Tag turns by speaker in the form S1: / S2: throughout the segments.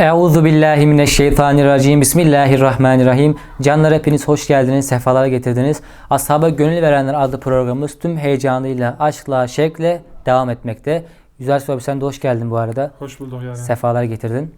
S1: Euzu billahi mineşşeytanirracim. Bismillahirrahmanirrahim. Canlar hepiniz hoş geldiniz, sefalar getirdiniz. Ashaba Gönül Verenler adlı programımız tüm heyecanıyla, aşkla, şevkle devam etmekte. Güzel abi sen de hoş geldin bu arada.
S2: Hoş bulduk yani.
S1: Sefalar getirdin.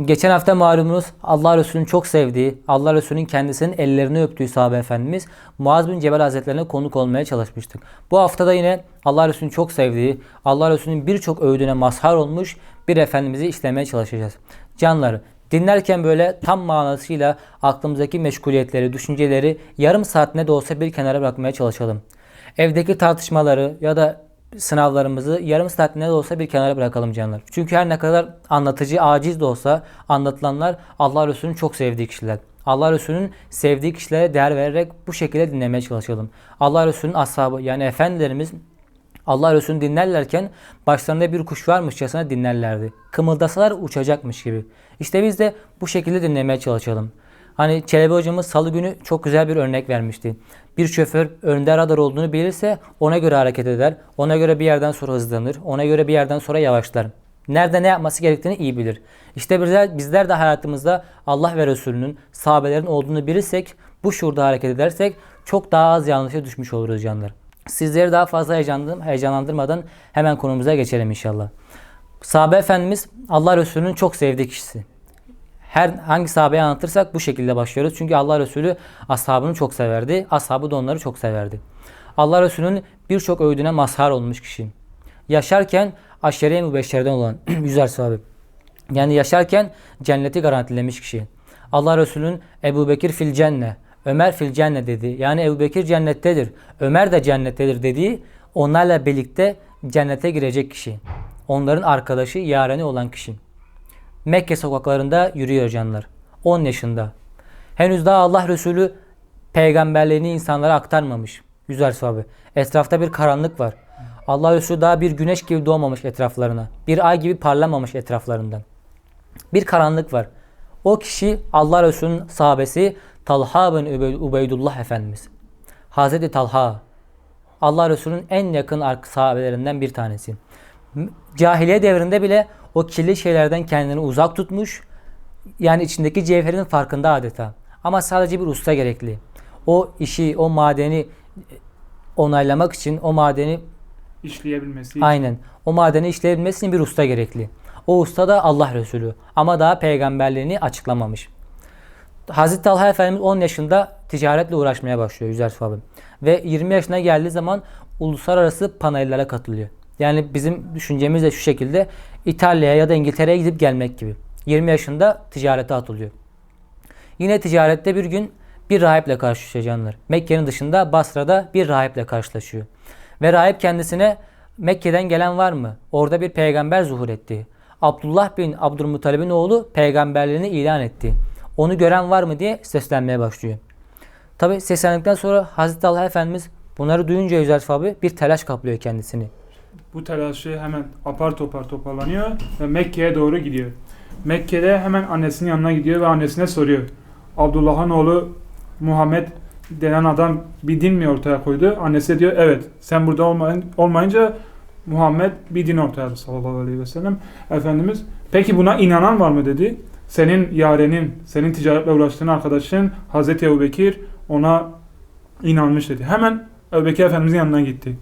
S1: Geçen hafta malumunuz Allah Resulü'nün çok sevdiği, Allah Resulü'nün kendisinin ellerini öptüğü sahabe efendimiz Muaz bin Cebel Hazretlerine konuk olmaya çalışmıştık. Bu hafta da yine Allah Resulü'nün çok sevdiği, Allah Resulü'nün birçok övdüğüne mazhar olmuş bir efendimizi işlemeye çalışacağız. Canları dinlerken böyle tam manasıyla aklımızdaki meşguliyetleri, düşünceleri yarım saat ne de olsa bir kenara bırakmaya çalışalım. Evdeki tartışmaları ya da sınavlarımızı yarım saat ne de olsa bir kenara bırakalım canlar. Çünkü her ne kadar anlatıcı aciz de olsa anlatılanlar Allah Resulü'nün çok sevdiği kişiler. Allah Resulü'nün sevdiği kişilere değer vererek bu şekilde dinlemeye çalışalım. Allah Resulü'nün ashabı yani efendilerimiz Allah Resulü'nü dinlerlerken başlarında bir kuş varmışçasına dinlerlerdi. Kımıldasalar uçacakmış gibi. İşte biz de bu şekilde dinlemeye çalışalım. Hani Çelebi hocamız salı günü çok güzel bir örnek vermişti. Bir şoför önde radar olduğunu bilirse ona göre hareket eder. Ona göre bir yerden sonra hızlanır. Ona göre bir yerden sonra yavaşlar. Nerede ne yapması gerektiğini iyi bilir. İşte bizler, bizler de hayatımızda Allah ve Resulünün sahabelerin olduğunu bilirsek, bu şuurda hareket edersek çok daha az yanlışa düşmüş oluruz canlar. Sizleri daha fazla heyecanlandır- heyecanlandırmadan hemen konumuza geçelim inşallah. Sahabe Efendimiz Allah Resulü'nün çok sevdiği kişisi. Her hangi sahabeyi anlatırsak bu şekilde başlıyoruz. Çünkü Allah Resulü ashabını çok severdi. Ashabı da onları çok severdi. Allah Resulü'nün birçok öğüdüne mazhar olmuş kişi. Yaşarken aşere-i mübeşşerden olan yüzer sahabe. Yani yaşarken cenneti garantilemiş kişi. Allah Resulü'nün Ebu Bekir fil cenne, Ömer fil cenne dedi. Yani Ebu Bekir cennettedir, Ömer de cennettedir dediği onlarla birlikte cennete girecek kişi. Onların arkadaşı, yareni olan kişi. Mekke sokaklarında yürüyor canlar. 10 yaşında. Henüz daha Allah Resulü peygamberliğini insanlara aktarmamış. Yüzer sahabe. Etrafta bir karanlık var. Allah Resulü daha bir güneş gibi doğmamış etraflarına. Bir ay gibi parlamamış etraflarından. Bir karanlık var. O kişi Allah Resulü'nün sahabesi Talha bin Ubeydullah Efendimiz. Hazreti Talha. Allah Resulü'nün en yakın sahabelerinden bir tanesi. Cahiliye devrinde bile o kirli şeylerden kendini uzak tutmuş. Yani içindeki cevherin farkında adeta. Ama sadece bir usta gerekli. O işi, o madeni e, onaylamak için, o madeni
S2: İşleyebilmesi için.
S1: Aynen. O madeni işleyebilmesi için bir usta gerekli. O usta da Allah Resulü. Ama daha peygamberliğini açıklamamış. Hazreti Talha Efendimiz 10 yaşında ticaretle uğraşmaya başlıyor Yüzer Suhabı. Ve 20 yaşına geldiği zaman uluslararası panayırlara katılıyor. Yani bizim düşüncemiz de şu şekilde İtalya'ya ya da İngiltere'ye gidip gelmek gibi. 20 yaşında ticarete atılıyor. Yine ticarette bir gün bir rahiple karşılaşıyor canlar. Mekke'nin dışında Basra'da bir rahiple karşılaşıyor. Ve rahip kendisine Mekke'den gelen var mı? Orada bir peygamber zuhur etti. Abdullah bin Abdülmuttalib'in oğlu peygamberliğini ilan etti. Onu gören var mı diye seslenmeye başlıyor. Tabi seslendikten sonra Hazreti Allah Efendimiz bunları duyunca Yüzer abi bir telaş kaplıyor kendisini.
S2: Bu telaşı hemen apar topar toparlanıyor ve Mekke'ye doğru gidiyor. Mekke'de hemen annesinin yanına gidiyor ve annesine soruyor. Abdullah'ın oğlu Muhammed denen adam bir din mi ortaya koydu? Annesi diyor evet sen burada olmayın, olmayınca Muhammed bir din ortaya sallallahu aleyhi ve sellem. Efendimiz peki buna inanan var mı dedi. Senin yarenin, senin ticaretle uğraştığın arkadaşın Hazreti Ebubekir ona inanmış dedi. Hemen Ebubekir Efendimizin yanına gitti.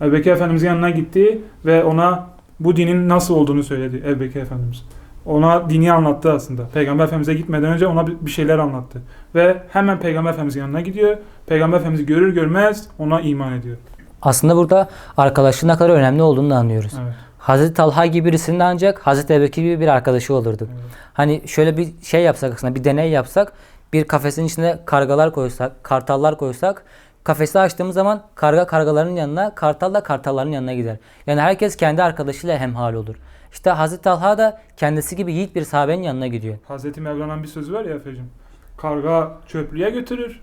S2: Ebubekir Efendimizin yanına gitti ve ona bu dinin nasıl olduğunu söyledi Ebubekir Efendimiz. Ona dini anlattı aslında. Peygamber Efendimiz'e gitmeden önce ona bir bir şeyler anlattı. Ve hemen Peygamber Efendimizin yanına gidiyor. Peygamber Efendimiz'i görür görmez ona iman ediyor.
S1: Aslında burada arkadaşlığın ne kadar önemli olduğunu da anlıyoruz.
S2: Evet.
S1: Hazreti Talha gibi birisinin ancak Hazreti Ebubekir gibi bir arkadaşı olurdu.
S2: Evet.
S1: Hani şöyle bir şey yapsak aslında bir deney yapsak bir kafesin içine kargalar koysak, kartallar koysak kafesi açtığımız zaman karga kargaların yanına, kartal da kartalların yanına gider. Yani herkes kendi arkadaşıyla hemhal olur. İşte Hazreti Talha da kendisi gibi yiğit bir sahabenin yanına gidiyor.
S2: Hazreti Mevlana'nın bir sözü var ya Efe'cim. Karga çöplüğe götürür.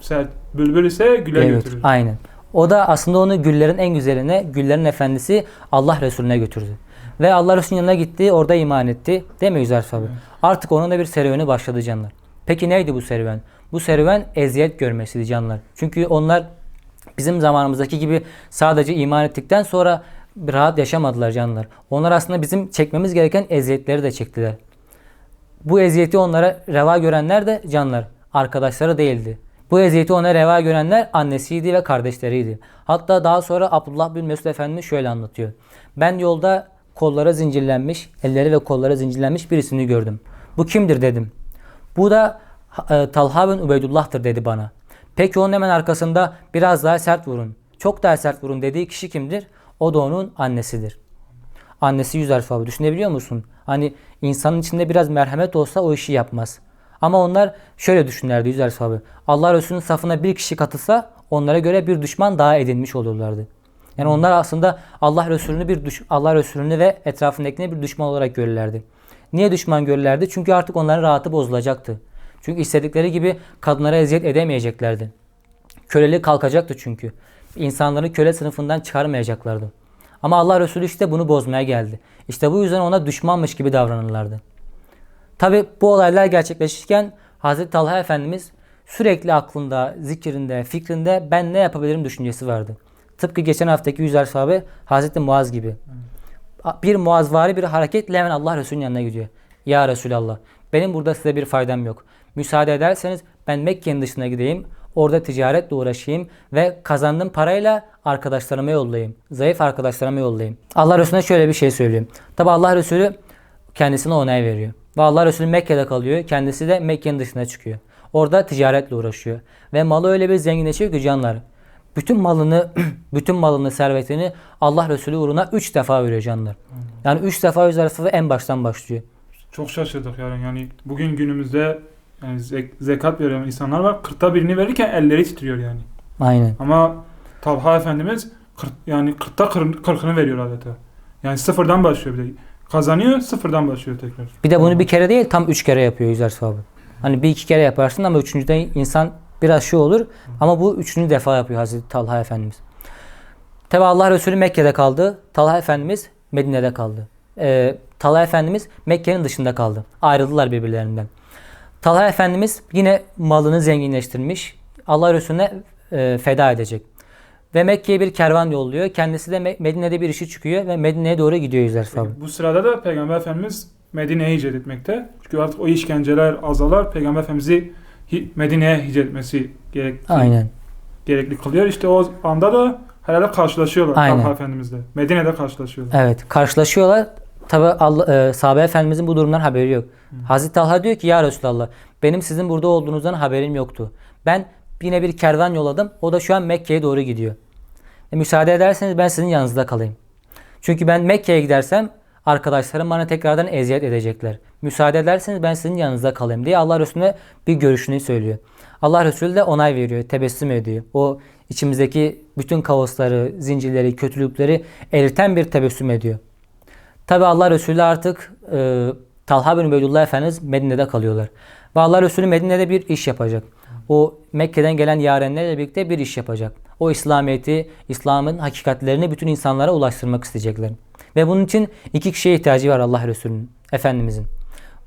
S2: Sert bülbül ise güle
S1: Evet,
S2: götürür.
S1: aynen. O da aslında onu güllerin en güzeline, güllerin efendisi Allah Resulüne götürdü. Ve Allah Resulü'nün yanına gitti, orada iman etti. Değil mi Yüzer Sabi?
S2: Evet.
S1: Artık onun da bir serüveni başladı canlar. Peki neydi bu serüven? Bu serüven eziyet görmesiydi canlar. Çünkü onlar bizim zamanımızdaki gibi sadece iman ettikten sonra rahat yaşamadılar canlılar. Onlar aslında bizim çekmemiz gereken eziyetleri de çektiler. Bu eziyeti onlara reva görenler de canlar, arkadaşları değildi. Bu eziyeti ona reva görenler annesiydi ve kardeşleriydi. Hatta daha sonra Abdullah bin Mesud Efendimiz şöyle anlatıyor. Ben yolda kollara zincirlenmiş, elleri ve kollara zincirlenmiş birisini gördüm. Bu kimdir dedim. Bu da e, Talha bin Ubeydullah'tır dedi bana. Peki onun hemen arkasında biraz daha sert vurun. Çok daha sert vurun dediği kişi kimdir? O da onun annesidir. Annesi yüzer sahibi. Düşünebiliyor musun? Hani insanın içinde biraz merhamet olsa o işi yapmaz. Ama onlar şöyle düşünürlerdi yüzer sahibi. Allah Resulü'nün safına bir kişi katılsa onlara göre bir düşman daha edinmiş olurlardı. Yani onlar aslında Allah Resulü'nü bir düş Allah Resulü'nü ve etrafındakini bir düşman olarak görürlerdi. Niye düşman görürlerdi? Çünkü artık onların rahatı bozulacaktı. Çünkü istedikleri gibi kadınlara eziyet edemeyeceklerdi. Kölelik kalkacaktı çünkü. İnsanları köle sınıfından çıkarmayacaklardı. Ama Allah Resulü işte bunu bozmaya geldi. İşte bu yüzden ona düşmanmış gibi davranırlardı. Tabi bu olaylar gerçekleşirken Hazreti Talha Efendimiz sürekli aklında, zikrinde, fikrinde ben ne yapabilirim düşüncesi vardı. Tıpkı geçen haftaki yüzer sahabe Hazreti Muaz gibi. Bir muazvari bir hareketle hemen Allah Resulü'nün yanına gidiyor. Ya Resulallah benim burada size bir faydam yok. Müsaade ederseniz ben Mekke'nin dışına gideyim. Orada ticaretle uğraşayım ve kazandığım parayla arkadaşlarıma yollayayım. Zayıf arkadaşlarıma yollayayım. Allah Resulüne şöyle bir şey söyleyeyim. Tabi Allah Resulü kendisine onay veriyor. Ve Allah Resulü Mekke'de kalıyor. Kendisi de Mekke'nin dışına çıkıyor. Orada ticaretle uğraşıyor. Ve malı öyle bir zenginleşiyor ki canlar. Bütün malını, bütün malını, servetini Allah Resulü uğruna 3 defa veriyor canlar. Yani 3 defa yüz arası en baştan başlıyor.
S2: Çok şaşırdık yani. Yani bugün günümüzde yani zek- zekat veren insanlar var. Kırkta birini verirken elleri titriyor yani.
S1: Aynen.
S2: Ama Talha Efendimiz kırk, yani kırkta kır- kırkını veriyor adeta. Yani sıfırdan başlıyor bir de. Kazanıyor sıfırdan başlıyor tekrar.
S1: Bir de bunu bir kere değil tam üç kere yapıyor yüzer sahibi. Hani bir iki kere yaparsın ama üçüncüde insan biraz şu olur. Ama bu üçüncü defa yapıyor Hazreti Talha Efendimiz. Tabi Allah Resulü Mekke'de kaldı. Talha Efendimiz Medine'de kaldı. Ee, Talha Efendimiz Mekke'nin dışında kaldı. Ayrıldılar birbirlerinden. Talha Efendimiz yine malını zenginleştirmiş. Allah Resulüne e, feda edecek. Ve Mekke'ye bir kervan yolluyor. Kendisi de Me- Medine'de bir işi çıkıyor ve Medine'ye doğru gidiyor yüzer sahibi.
S2: Bu sırada da Peygamber Efendimiz Medine'ye hicret etmekte. Çünkü artık o işkenceler azalar. Peygamber Efendimiz'i Medine'ye hicret etmesi gerek,
S1: Aynen.
S2: gerekli kılıyor. İşte o anda da herhalde karşılaşıyorlar
S1: Aynen.
S2: Efendimiz'le. Medine'de karşılaşıyorlar.
S1: Evet karşılaşıyorlar. Tabi Allah, e, sahabe efendimizin bu durumdan haberi yok. Hazreti Talha diyor ki ya Resulallah benim sizin burada olduğunuzdan haberim yoktu. Ben yine bir kervan yolladım. O da şu an Mekke'ye doğru gidiyor. E, müsaade ederseniz ben sizin yanınızda kalayım. Çünkü ben Mekke'ye gidersem arkadaşlarım bana tekrardan eziyet edecekler. Müsaade ederseniz ben sizin yanınızda kalayım diye Allah Resulüne bir görüşünü söylüyor. Allah Resulü de onay veriyor, tebessüm ediyor. O içimizdeki bütün kaosları, zincirleri, kötülükleri eriten bir tebessüm ediyor. Tabi Allah Resulü artık e, Talha bin Ubeydullah Efendimiz Medine'de kalıyorlar. Ve Allah Resulü Medine'de bir iş yapacak. O Mekke'den gelen yarenlerle birlikte bir iş yapacak. O İslamiyet'i, İslam'ın hakikatlerini bütün insanlara ulaştırmak isteyecekler. Ve bunun için iki kişiye ihtiyacı var Allah Resulü'nün, Efendimizin.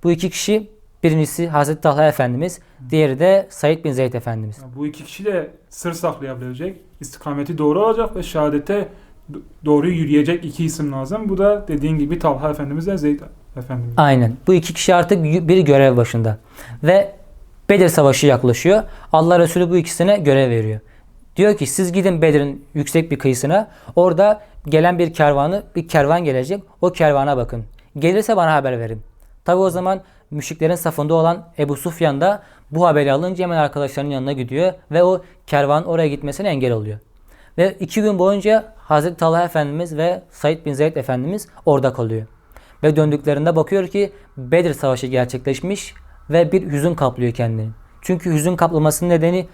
S1: Bu iki kişi birincisi Hazreti Talha Efendimiz, diğeri de Said bin Zeyd Efendimiz.
S2: Bu iki kişi de sır saklayabilecek, istikameti doğru olacak ve şehadete do- doğru yürüyecek iki isim lazım. Bu da dediğin gibi Talha Efendimiz ve Zeyd Efendimiz.
S1: Aynen. Bu iki kişi artık bir görev başında. Ve Bedir Savaşı yaklaşıyor. Allah Resulü bu ikisine görev veriyor. Diyor ki siz gidin Bedir'in yüksek bir kıyısına. Orada gelen bir kervanı, bir kervan gelecek. O kervana bakın. Gelirse bana haber verin. Tabi o zaman müşriklerin safında olan Ebu Sufyan da bu haberi alınca hemen arkadaşlarının yanına gidiyor ve o kervan oraya gitmesine engel oluyor. Ve iki gün boyunca Hazreti Talha Efendimiz ve Said bin Zeyd Efendimiz orada kalıyor. Ve döndüklerinde bakıyor ki Bedir Savaşı gerçekleşmiş ve bir hüzün kaplıyor kendini. Çünkü hüzün kaplamasının nedeni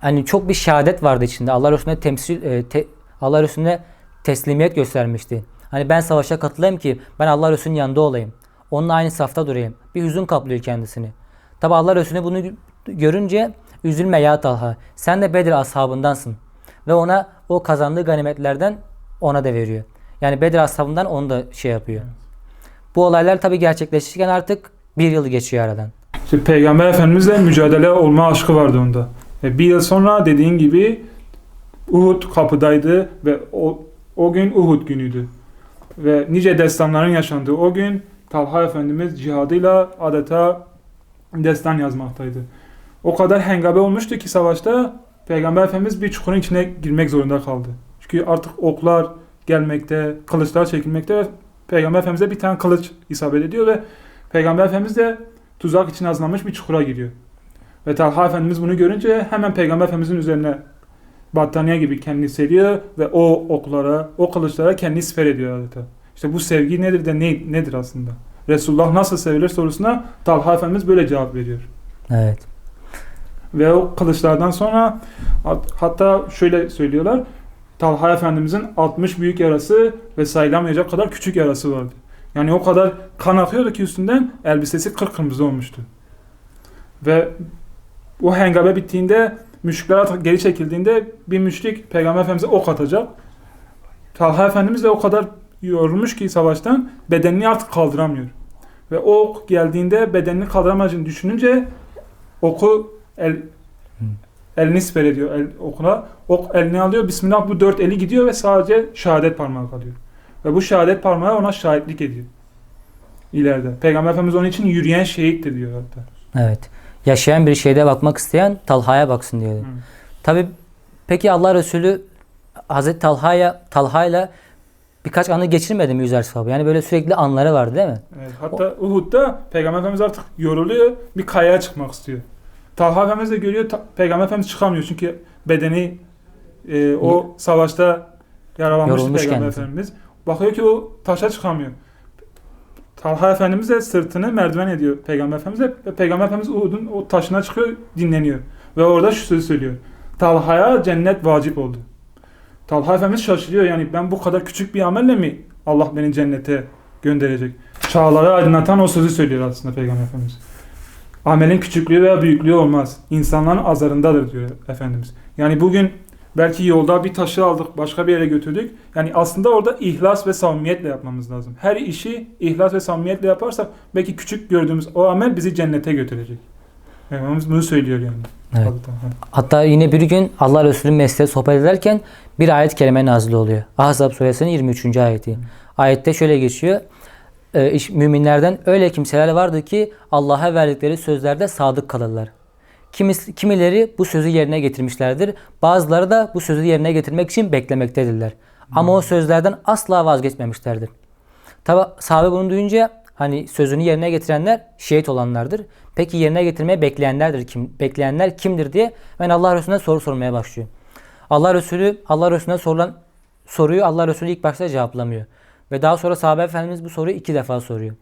S1: hani çok bir şehadet vardı içinde. Allah Resulüne temsil e, te- Allah Resulüne teslimiyet göstermişti. Hani ben savaşa katılayım ki ben Allah Resulü'nün yanında olayım. Onunla aynı safta durayım. Bir hüzün kaplıyor kendisini. Tabi Allah Resulü bunu gö- görünce üzülme ya Talha. Sen de Bedir ashabındansın. Ve ona o kazandığı ganimetlerden ona da veriyor. Yani Bedir ashabından onu da şey yapıyor. Bu olaylar tabi gerçekleşirken artık bir yıl geçiyor aradan.
S2: İşte Peygamber Efendimizle mücadele olma aşkı vardı onda. E, bir yıl sonra dediğin gibi Uhud kapıdaydı ve o o gün Uhud günüydü. Ve nice destanların yaşandığı o gün Talha Efendimiz cihadıyla adeta destan yazmaktaydı. O kadar hengabe olmuştu ki savaşta Peygamber Efendimiz bir çukurun içine girmek zorunda kaldı. Çünkü artık oklar gelmekte, kılıçlar çekilmekte ve Peygamber Efendimiz'e bir tane kılıç isabet ediyor ve Peygamber Efendimiz de tuzak için hazırlanmış bir çukura giriyor. Ve Talha Efendimiz bunu görünce hemen Peygamber Efendimiz'in üzerine battaniye gibi kendini seriyor ve o oklara, o kılıçlara kendini siper ediyor adeta. İşte bu sevgi nedir de ne, nedir aslında? Resulullah nasıl sevilir sorusuna Talha Efendimiz böyle cevap veriyor.
S1: Evet.
S2: Ve o kılıçlardan sonra hat- hatta şöyle söylüyorlar. Talha Efendimizin 60 büyük yarası ve sayılamayacak kadar küçük yarası vardı. Yani o kadar kan akıyordu ki üstünden elbisesi kırmızı olmuştu. Ve o hengabe bittiğinde müşrikler geri çekildiğinde bir müşrik Peygamber Efendimiz'e ok atacak. Talha Efendimiz de o kadar yorulmuş ki savaştan bedenini artık kaldıramıyor. Ve ok geldiğinde bedenini kaldıramayacağını düşününce oku el, elini siper ediyor el, okuna. Ok elini alıyor. Bismillah bu dört eli gidiyor ve sadece şehadet parmağı kalıyor. Ve bu şehadet parmağı ona şahitlik ediyor. İleride. Peygamber Efendimiz onun için yürüyen şehittir diyor hatta.
S1: Evet. Yaşayan bir şeyde bakmak isteyen Talha'ya baksın diyordu.
S2: Hı.
S1: Tabi peki Allah Resulü Hazreti Talha'ya Talha'yla birkaç anı geçirmedi mi Yüzer Sahabı? Yani böyle sürekli anları vardı değil mi?
S2: Evet, hatta Uhud'da Peygamber Efendimiz artık yoruluyor. Bir kayaya çıkmak istiyor. Talha Efendimiz de görüyor. Ta- Peygamber Efendimiz çıkamıyor. Çünkü bedeni e, o savaşta yaralanmış
S1: Yorulmuş
S2: Peygamber
S1: kendisi.
S2: Efendimiz. Bakıyor ki o taşa çıkamıyor. Talha Efendimiz de sırtını merdiven ediyor Peygamber Efendimiz'e ve Peygamber Efendimiz Uhud'un o taşına çıkıyor, dinleniyor. Ve orada şu sözü söylüyor. Talha'ya cennet vacip oldu. Talha Efendimiz şaşırıyor yani ben bu kadar küçük bir amelle mi Allah beni cennete gönderecek? Çağları aydınlatan o sözü söylüyor aslında Peygamber Efendimiz. Amelin küçüklüğü veya büyüklüğü olmaz. İnsanların azarındadır diyor Efendimiz. Yani bugün belki yolda bir taşı aldık, başka bir yere götürdük. Yani aslında orada ihlas ve samimiyetle yapmamız lazım. Her işi ihlas ve samimiyetle yaparsak belki küçük gördüğümüz o amel bizi cennete götürecek. Efendimiz bunu söylüyor yani.
S1: Evet. Hatta yine bir gün Allah Resulü mesleğe sohbet ederken bir ayet kerime nazil oluyor. Ahzab suresinin 23. ayeti. Ayette şöyle geçiyor. Ee, iş- müminlerden öyle kimseler vardı ki Allah'a verdikleri sözlerde sadık kalırlar. Kimisi, kimileri bu sözü yerine getirmişlerdir. Bazıları da bu sözü yerine getirmek için beklemektedirler. Ama o sözlerden asla vazgeçmemişlerdir. Tabi sahabe bunu duyunca hani sözünü yerine getirenler şehit olanlardır. Peki yerine getirmeye bekleyenlerdir kim? Bekleyenler kimdir diye ben Allah Resulüne soru sormaya başlıyor. Allah Resulü Allah Resulüne sorulan soruyu Allah Resulü ilk başta cevaplamıyor. Ve daha sonra sahabe efendimiz bu soruyu iki defa soruyor.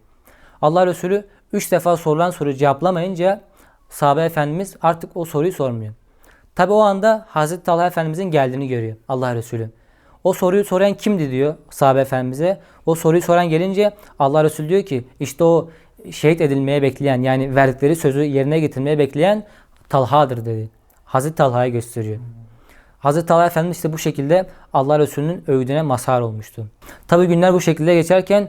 S1: Allah Resulü üç defa sorulan soruyu cevaplamayınca sahabe efendimiz artık o soruyu sormuyor. Tabi o anda Hazreti Talha Efendimizin geldiğini görüyor Allah Resulü. O soruyu soran kimdi diyor sahabe efendimize. O soruyu soran gelince Allah Resulü diyor ki işte o şehit edilmeye bekleyen yani verdikleri sözü yerine getirmeye bekleyen Talha'dır dedi. Hazreti Talha'yı gösteriyor. Hazreti Talha Efendimiz işte bu şekilde Allah Resulü'nün övdüğüne mazhar olmuştu. Tabi günler bu şekilde geçerken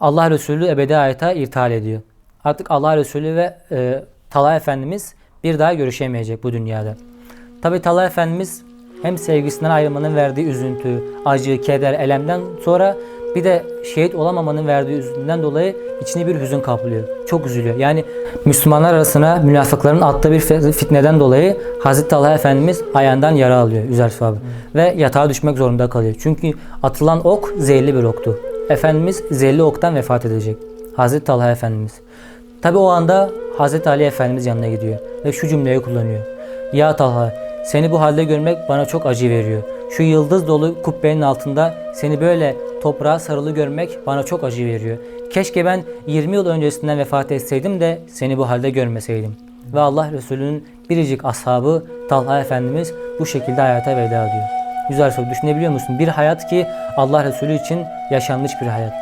S1: Allah Resulü ebedi hayata irtihal ediyor. Artık Allah Resulü ve e, Talha Efendimiz bir daha görüşemeyecek bu dünyada. Tabi Talha Efendimiz hem sevgisinden ayrılmanın verdiği üzüntü, acı, keder, elemden sonra bir de şehit olamamanın verdiği üzüntüden dolayı içini bir hüzün kaplıyor. Çok üzülüyor. Yani Müslümanlar arasına münafıkların attığı bir fitneden dolayı Hazreti Talha Efendimiz ayağından yara alıyor Üzer Sahabe. Ve yatağa düşmek zorunda kalıyor. Çünkü atılan ok zehirli bir oktu. Efendimiz zehirli oktan vefat edecek. Hazreti Talha Efendimiz. Tabi o anda Hazreti Ali Efendimiz yanına gidiyor ve şu cümleyi kullanıyor. Ya Talha seni bu halde görmek bana çok acı veriyor. Şu yıldız dolu kubbenin altında seni böyle toprağa sarılı görmek bana çok acı veriyor. Keşke ben 20 yıl öncesinden vefat etseydim de seni bu halde görmeseydim. Ve Allah Resulü'nün biricik ashabı Talha Efendimiz bu şekilde hayata veda ediyor. Güzel soru düşünebiliyor musun? Bir hayat ki Allah Resulü için yaşanmış bir hayat.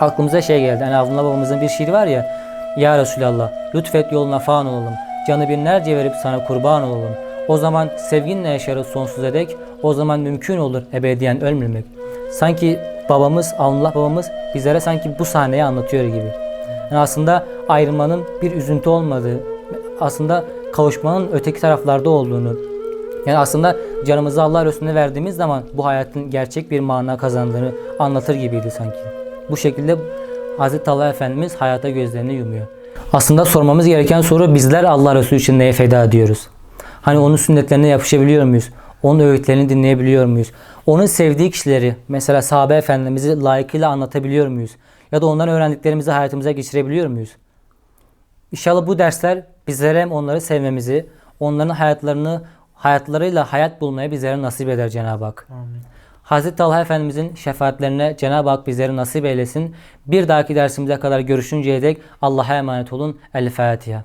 S1: Aklımıza şey geldi. Hani Abdullah babamızın bir şiiri var ya. Ya Resulallah lütfet yoluna falan olalım. Canı binlerce verip sana kurban olalım. O zaman sevginle yaşarız sonsuza dek. O zaman mümkün olur ebediyen ölmemek. Sanki babamız, Allah babamız bizlere sanki bu sahneyi anlatıyor gibi. Yani aslında ayrılmanın bir üzüntü olmadığı, aslında kavuşmanın öteki taraflarda olduğunu, Yani aslında canımızı Allah Resulüne verdiğimiz zaman bu hayatın gerçek bir mana kazandığını anlatır gibiydi sanki. Bu şekilde Hz. Talha Efendimiz hayata gözlerini yumuyor. Aslında sormamız gereken soru bizler Allah Resulü için neye feda ediyoruz? Hani onun sünnetlerine yapışabiliyor muyuz? Onun öğütlerini dinleyebiliyor muyuz? Onun sevdiği kişileri mesela sahabe efendimizi layıkıyla anlatabiliyor muyuz? Ya da ondan öğrendiklerimizi hayatımıza geçirebiliyor muyuz? İnşallah bu dersler bizlere hem onları sevmemizi, onların hayatlarını hayatlarıyla hayat bulmaya bizlere nasip eder Cenab-ı Hak.
S2: Amin.
S1: Hazreti Talha Efendimizin şefaatlerine Cenab-ı Hak bizleri nasip eylesin. Bir dahaki dersimize kadar görüşünceye dek Allah'a emanet olun. El Fatiha.